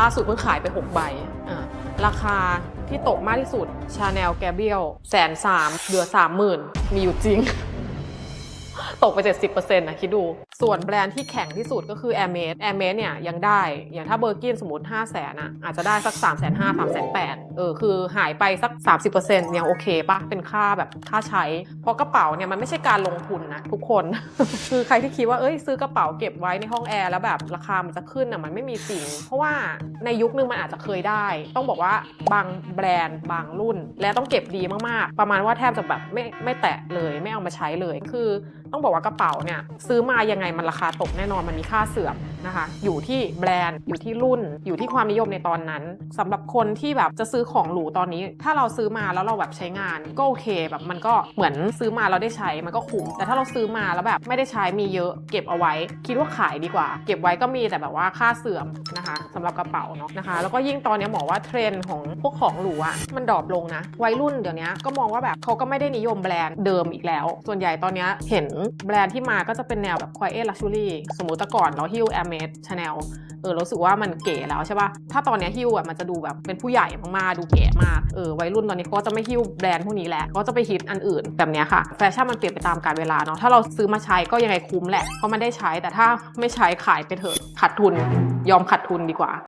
ล่าสุดเพิ่งขายไป 6 ใบ ราคาที่ตกมากที่สุดชาแนลแกเบียลแสนสามเหลือสามหมื่นมีอยู่จริง ตกไป 70%นะคิดดู ส่วนแบรนด์ที่แข็งที่สุดก็คือ a i r m a d e a i r m a d e เนี่ยยังได้ อย่างถ้าเบอร์กินสมมติ 5 0 0แสนอะอาจจะได้สัก 3 5 0 0 0 3 8 0 0เออคือหายไปสัก 30%ยังโอเคปะเป็นค่าแบบค่าใช้ เพราะกระเป๋าเนี่ยมันไม่ใช่การลงทุนนะทุกคน คือใครที่คิดว่าเอ้ยซื้อกระเป๋าเก็บไว้ในห้องแอร์แล้วแบบราคามันจะขึ้นอะมันไม่มีจริง เพราะว่าในยุคนึงมันอาจจะเคยได้ ต้องบอกว่าบางแบรนด์บางรุ่น และต้องเก็บดีมากๆ ประมาณว่าแทบจะแบบไม่ไม่แตะเลยไม่เอามาใช้เลยคือต้องบอกว่ากระเป๋าเนี่ยซื้อมายังไงมันราคาตกแน่นอนมันมีค่าเสื่อม นะคะ อยู่ที่แบรนด์ อยู่ที่รุ่น อยู่ที่ความนิยมในตอนนั้นสำหรับคนที่แบบจะซื้อของหรูตอนนี้ ถ้าเราซื้อมาแล้วเราแบบใช้งาน ก็โอเคแบบมันก็เหมือนซื้อมาเราได้ใช้มันก็คุ้มแต่ถ้าเราซื้อมาแล้วแบบไม่ได้ใช้มีเยอะเก็บเอาไว้ คิดว่าขายดีกว่า เก็บไว้ก็มีแต่แบบว่าค่าเสื่อมนะคะสำหรับกระเป๋าเนาะนะคะ แล้วก็ยิ่งตอนนี้หมอว่าเทรนด์ของพวกของหรูอะมันดรอปลงนะวัยรุ่นเดี๋ยวนี้ก็มองว่าแบบเขาก็ไม่ได้นิยมแบรนด์เดิมอีกแล้ว ส่วนใหญ่ตอนนี้เห็นแบรนด์ที่มาก็จะเป็นแนวแบบ quiet luxury สมมุติแต่ก่อนเราฮิ้ว Hermes Chanel เออรู้สึกว่ามันเก๋แล้วใช่ปะถ้าตอนนี้ฮิ้วอะมันจะดูแบบเป็นผู้ใหญ่มากๆ ดูเก๋มาก เออวัยรุ่นตอนนี้ก็จะไม่ฮิ้วแบรนด์พวกนี้แหละ ก็จะไปฮิตอันอื่นแบบนี้ค่ะ แฟชั่นมันเปลี่ยนไปตามกาลเวลาเนาะ ถ้าเราซื้อมาใช้ก็ยังไงคุ้มแหละเพราะมันได้ใช้ แต่ถ้าไม่ใช้ขายไปเถอะ ขาดทุน ยอมขาดทุนดีกว่า